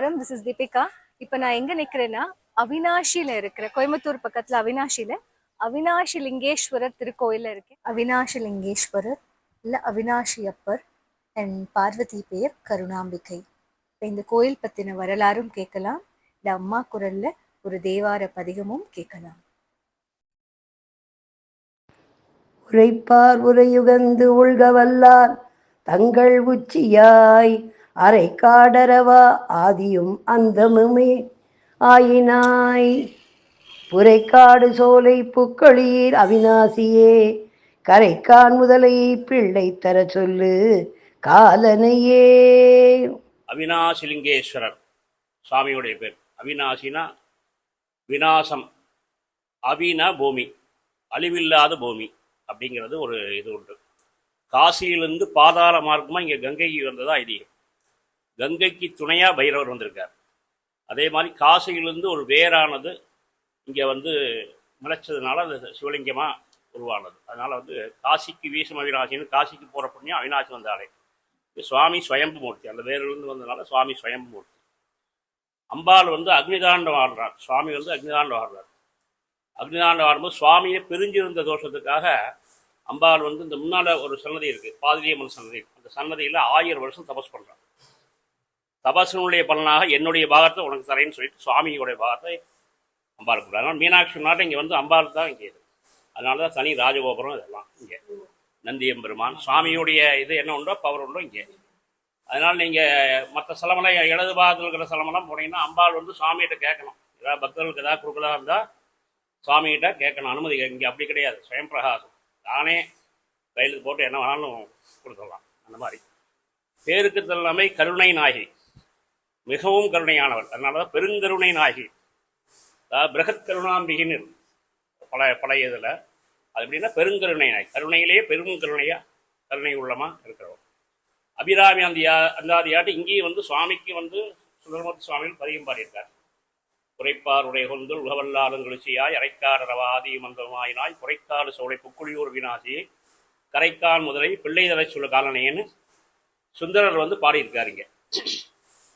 நமஸ்காரம் this is Deepika இப்போ நான் எங்க நிக்கிறேன்னா அவினாஷில இருக்கிற கோயம்புத்தூர் பக்கத்துல அவினாஷில அவினாஷி லிங்கேஸ்வரர் திருக்கோயிலில் இருக்கேன். அவினாஷி லிங்கேஸ்வரர் இல்லை அவினாஷி அப்பர் என் பார்வதி பெயர் கருணாம்பிகை. இந்த கோயில் பத்தின வரலாறும் கேட்கலாம். இந்த அம்மா குரல்ல ஒரு தேவார பதிகமும் கேட்கலாம். உரைப்பார் உரையுகந்து உள்க வல்லார் தங்கள் உச்சியாய் அரை காடரவா ஆதியும் அந்தமுமே. ஆயினாய் புரைக்காடு சோலை புக்களீர் அவிநாசியே. கரைக்கான் முதலை பிள்ளை தர சொல்லு காலனையே. அவினாசிலிங்கேஸ்வரர் சுவாமியுடைய பேர். அவினாசினா விநாசம் அவினா பூமி அழிவில்லாத பூமி அப்படிங்கிறது ஒரு இது உண்டு. காசியிலிருந்து பாதாள மார்க்கமாக இங்கே கங்கைக்கு வந்ததா ஐதீகம். கங்கைக்கு துணையாக பைரவர் வந்திருக்கார். அதே மாதிரி காசியிலிருந்து ஒரு வேரானது இங்கே வந்து முளைச்சதுனால அது சிவலிங்கமாக உருவானது. அதனால் வந்து காசிக்கு வீசம் அவிநாசின்னு காசிக்கு போகிற புண்ணியம் அவிநாசி வந்தாலே. இது சுவாமி சுயம்பு மூர்த்தி அந்த வேரிலிருந்து வந்ததுனால சுவாமி சுயம்பு மூர்த்தி அம்பாள் வந்து அக்னிதாண்டம் ஆடுறார் சுவாமி வந்து அக்னிதாண்டம் ஆடுறார். அக்னிதாண்டம் ஆடும்போது சுவாமியை பிரிஞ்சிருந்த தோஷத்துக்காக அம்பாள் வந்து இந்த முன்னால் ஒரு சன்னதி இருக்குது பாதிரியம்மன் சன்னதி அந்த சன்னதியில் ஆயிரம் வருஷம் தபஸ் பண்ணுறாங்க தபாசனுடைய பலனாக என்னுடைய பாகத்தை உனக்கு தரேன்னு சொல்லிட்டு சுவாமியோடைய பாகத்தை அம்பாள் கொடுக்குறாங்க. மீனாட்சி நாட்டை இங்கே வந்து அம்பாள் தான் இங்கே இது. அதனால தான் தனி ராஜகோபுரம் இதெல்லாம் இங்கே. நந்தியம்பெருமான் சுவாமியுடைய இது என்ன உண்டோ பவர் உண்டோ இங்கே. அதனால் நீங்கள் மற்ற சிலமெல்லாம் இடது பாகத்தில் இருக்கிற சிலமெல்லாம் போனீங்கன்னா அம்பாள் வந்து சுவாமிகிட்ட கேட்கணும். ஏதாவது பக்தர்களுக்கு ஏதாவது கொடுக்குறதா இருந்தால் சுவாமிகிட்ட கேட்கணும். அனுமதி இங்கே அப்படி கிடையாது. சுயம் பிரகாசம் தானே கையில் போட்டு என்ன வேணாலும் கொடுத்துடலாம் அந்த மாதிரி. பேருக்கு தல்லாமை கருணை நாயகி. மிகவும் கருணையானவர் அதனால தான் பெருங்கருணை நாயகி அதாவது பிரகத் கருணாம்பிகின்னு இருக்கு. பழைய பழைய இதில். அது எப்படின்னா பெருங்கருணை நாயகி கருணையிலேயே பெரும் கருணையா கருணை உள்ளமா இருக்கிறவர் அபிராமி அந்தியா அந்தாதியாட்டு இங்கேயும் வந்து சுவாமிக்கு வந்து சுந்தரமூர்த்தி சுவாமிகள் பதிகம் பாடியிருக்கார். குறைப்பார் உடைய கொண்டு உகவல்லாலும் குளிர்ச்சியாய் அரைக்காடு ரவாதி மந்தமாயினாய் குறைக்காடு சோலை புக்குழியூர் வினாசியை கரைக்கான் முதலை பிள்ளை தலை சொல்ல காலனையன்னு சுந்தரர் வந்து பாடியிருக்காருங்க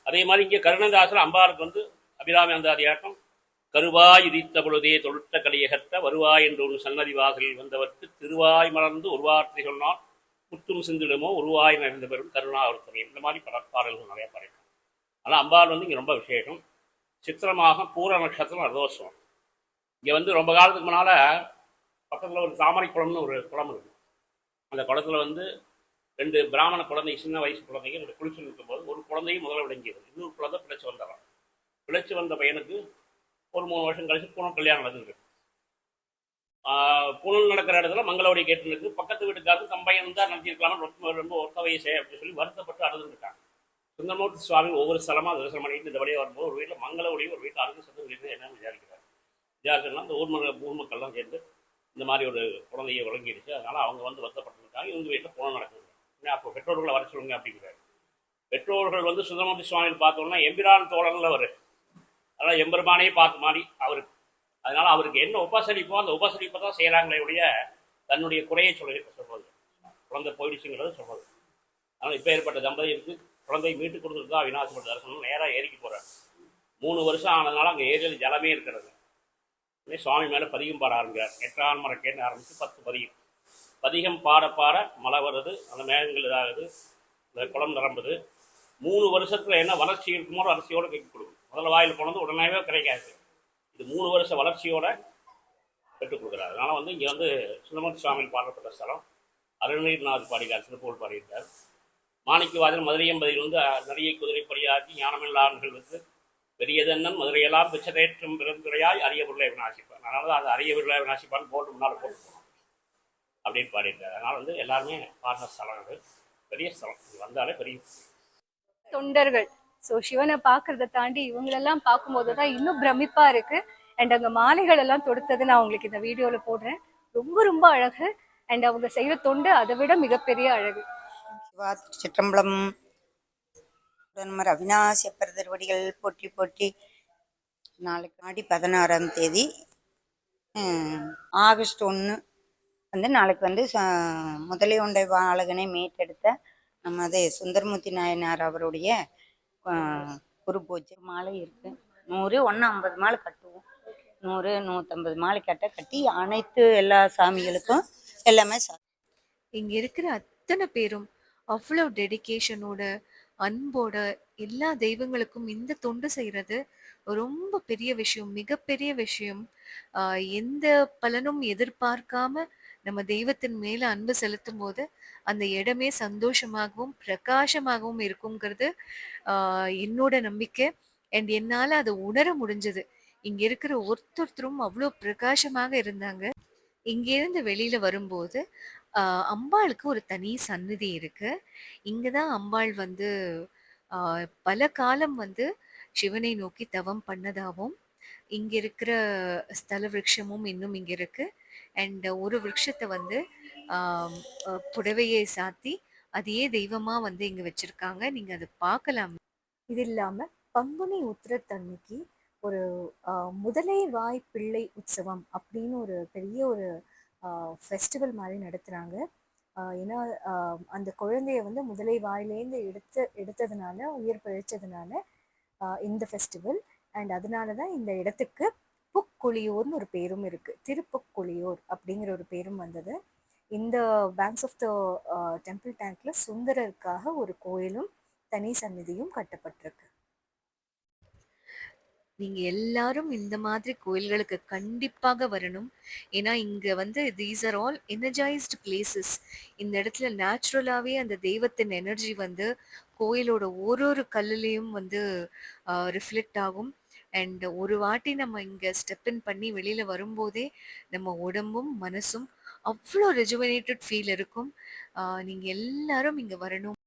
அதே மாதிரி இங்கே கருணதாசர் அம்பாளுக்கு வந்து அபிராமி அந்தாதியாட்டம் கருவாய் உதித்த பொழுதே தொழுத்த கலியகற்ற வருவாய் என்று ஒரு சன்னதி வாசலில் வந்தவர்க்கு திருவாய் மலர்ந்து ஒரு வார்த்தை சொன்னால் முத்தும் சிந்திடமோ உருவாய் நிறைந்த பெரும் கருணாவர்த்தனை இந்த மாதிரி பல பாடல்கள் நிறைய பாடியிருக்காங்க. ஆனால் அம்பாள் வந்து இங்கே ரொம்ப விசேஷம். சித்திரமாக பூர நட்சத்திரம் ரதோத்சவம் இங்கே வந்து ரொம்ப காலத்துக்கு முன்னால் பக்கத்தில் ஒரு தாமரை குளம்னு ஒரு குளம் இருக்கு. அந்த குளத்தில் வந்து ரெண்டு பிராமண குழந்தை சின்ன வயசு குழந்தைங்க ரெண்டு குளிச்சு இருக்கும்போது ஒரு குழந்தையும் முதல்ல விளங்கியது. இன்னொரு குழந்தை பிழைச்சி வந்தவன். பிழைச்சு வந்த பையனுக்கு ஒரு மூணு வருஷம் கழிச்சு பூனம் கல்யாணம் நடந்தது பூனல் நடக்கிற இடத்துல மங்களவடி கேட்டு இருக்கு. பக்கத்து வீட்டுக்காரங்க தம்பையன் தான் நடத்திருக்கலாமா ரொம்ப ரொம்ப ஒத்தவையை செய்ய அப்படின்னு சொல்லி வருத்தப்பட்டு அழுதுருக்காங்க சுந்தரமூர்த்தி சுவாமி ஒவ்வொரு ஸ்தலமாக தரிசனம் பண்ணிட்டு இந்த வழியாக வரும்போது ஒரு வீட்டில் மங்களவடி ஒரு வீட்டில் அழுது சொந்த வீட்டில் என்னன்னு விசாரிக்கிறார். விசாரிச்சோம்னா அந்த ஊர் மக்கள் ஊர் மக்கள்லாம் சேர்ந்து இந்த மாதிரி ஒரு குழந்தையை வழங்கிடுச்சு. அதனால அவங்க வந்து வருத்தப்பட்டிருக்காங்க. இவங்க வீட்டில் பூனம் நடக்குது. அப்போ பெற்றோர்களை வர சொல்லுங்க அப்படிங்கிறாரு. பெற்றோர்கள் வந்து சுந்தரமூர்த்தி சுவாமியில் பார்த்தோம்னா எம்பிரான் தோழனில் அவர். அதனால் எம்பெருமானே பார்த்த மாதிரி அவருக்கு அதனால் அவருக்கு என்ன உபசரிப்போ அந்த உபசரிப்பை தான் செய்கிறாங்களே உடைய தன்னுடைய குறையை சொல்லி சொல்வது குழந்தை போயிடுச்சுங்கிறது சொல்வது அதனால் இப்போ ஏற்பட்ட தம்பதிக்கு குழந்தை மீட்டு கொடுத்துருக்கா விநாசப்பட்ட தரிசனம் நேராக ஏறிக்கு போகிறார் மூணு வருஷம் ஆனதுனால அங்கே ஏரியில் ஜலமே இருக்கிறது. உடனே சுவாமி மேலே பதிகம் பாட ஆரம்பிக்கிறார். எட்டாம் மரக்கேன்னு ஆரம்பித்து பத்து பதிகம். பதிகம் பாட பாட மழை வருது அந்த மேகங்கள் இதாகுது இந்த குளம் நிரம்புது. மூணு வருஷத்தில் என்ன வளர்ச்சி இருக்குமோ வளர்ச்சியோட கட்டி கொடுக்கும் முதல்ல வாயில் போனது உடனேவே கிடைக்காது இது மூணு வருஷ வளர்ச்சியோட பெற்றுக் கொடுக்குறாரு. அதனால் வந்து இங்கே வந்து சுந்தரமூர்த்தி சுவாமியில் பாடப்பட்ட ஸ்தலம். அருள்நீர்நாத் பாடிக்கார் திருப்பூர் பாடியிருக்கார். மாணிக்கவாதன் மதுரையம்பதியில் வந்து நிறைய குதிரை பரியாக்கி ஞானமில்லார்கள் வந்து பெரியதன்னன் மதுரையெல்லாம் பிச்சதேற்றும் பிறந்துரையாய் அரிய பொருளை விநாசிப்பான் அதனால தான் அது அரிய பொருளை விநாசிப்பான்னு போட்டு முன்னால் போட்டு போகணும் அப்படின்னு பாடியிருக்காரு. அதனால் வந்து எல்லாருமே பாடின ஸ்தலம் அது. பெரிய ஸ்தலம். இது வந்தாலே பெரிய தொண்டர்கள். ஸோ சிவனை பார்க்கறத தாண்டி இவங்களெல்லாம் பார்க்கும்போது தான் இன்னும் பிரமிப்பா இருக்கு. அண்ட் அங்கே மாலைகள் எல்லாம் தொடுத்தது நான் உங்களுக்கு இந்த வீடியோவில் போடுறேன். ரொம்ப ரொம்ப அழகு. அண்ட் அவங்க செய்கிற தொண்டு அதை விட மிகப்பெரிய அழகு. சிற்றம்பலம் திருச்சிற்றம்பலம் உடன்மர் அவிநாசி அப்பர் திருவடிகள் போட்டி நாளைக்கு ஆடி பதினாறாம் தேதி ஆகஸ்ட் ஒன்று வந்து நாளைக்கு வந்து ச- முதலை வாழகனை மீட்டெடுத்த நமது சுந்தரமூர்த்தி நாயனார் அவருடைய குரு பூஜை மாலை இருக்கு. நூறு ஒன்று ஐம்பது மாலை கட்டுவோம். நூறு நூற்றம்பது மாலை கட்ட கட்டி அனைத்து எல்லா சாமிகளுக்கும் எல்லாமே சா இங்க இருக்கிற அத்தனை பேரும் அவ்வளோ டெடிகேஷனோட அன்போட எல்லா தெய்வங்களுக்கும் இந்த தொண்டு செய்யறது ரொம்ப பெரிய விஷயம் மிகப்பெரிய விஷயம். எந்த பலனும் எதிர்பார்க்காம நம்ம தெய்வத்தின் மேல அன்பு செலுத்தும் போது அந்த இடமே சந்தோஷமாகவும் பிரகாசமாகவும் இருக்குங்கிறது என்னோட நம்பிக்கை. அண்ட் என்னால அதை உணர முடிஞ்சது. இங்க இருக்கிற ஒருத்தொருத்தரும் அவ்வளோ பிரகாசமாக இருந்தாங்க. இங்கிருந்து வெளியில வரும்போது அம்பாளுக்கு ஒரு தனி சந்நிதி இருக்கு. இங்கதான் அம்பாள் வந்து பல காலம் வந்து சிவனை நோக்கி தவம் பண்ணதாகவும் இங்க இருக்கிற ஸ்தல விருட்சமும் இன்னும் இங்க இருக்கு. அண்ட் ஒரு விரக்ஷத்தை வந்து புடவையை சாத்தி அதையே தெய்வமா வந்து இங்க வச்சிருக்காங்க. நீங்க அதை பார்க்கலாம். இது இல்லாம பங்குனி உத்திரத்தன்னைக்கு ஒரு முதலை வாய் பிள்ளை உற்சவம் அப்படின்னு ஒரு பெரிய ஒரு ஃபெஸ்டிவல் மாதிரி நடத்துகிறாங்க ஏன்னா அந்த குழந்தைய வந்து முதலை வாயிலேருந்து எடுத்து எடுத்ததுனால உயிர் பிழைச்சதுனால இந்த ஃபெஸ்டிவல் அண்ட் அதனால தான் இந்த இடத்துக்கு புக்குழியோர்னு ஒரு பேரும் இருக்குது திருப்புக்குழியூர் அப்படிங்கிற ஒரு பேரும் வந்தது. இந்த பேங்க்ஸ் ஆஃப் த டெம்பிள் டேங்க்ல சுந்தரருக்காக ஒரு கோயிலும் தனி சந்நிதியும் கட்டப்பட்டிருக்கு. நீங்க எல்லாரும் இந்த மாதிரி கோயில்களுக்கு கண்டிப்பாக வரணும். ஏன்னா இங்க வந்து these are all energised places இந்த இடத்துல நேச்சுரலாவே அந்த தெய்வத்தின் எனர்ஜி வந்து கோயிலோட ஒரு ஒரு கல்லுலேயும் வந்து ரிஃப்ளெக்ட் ஆகும். அண்ட் ஒரு வாட்டி நம்ம இங்கே ஸ்டெப் இன் பண்ணி வெளியில் வரும்போதே நம்ம உடம்பும் மனசும் அவ்வளோ ரெஜுவனேட்டட் ஃபீல் இருக்கும். நீங்கள் எல்லாரும் இங்கே வரணும்.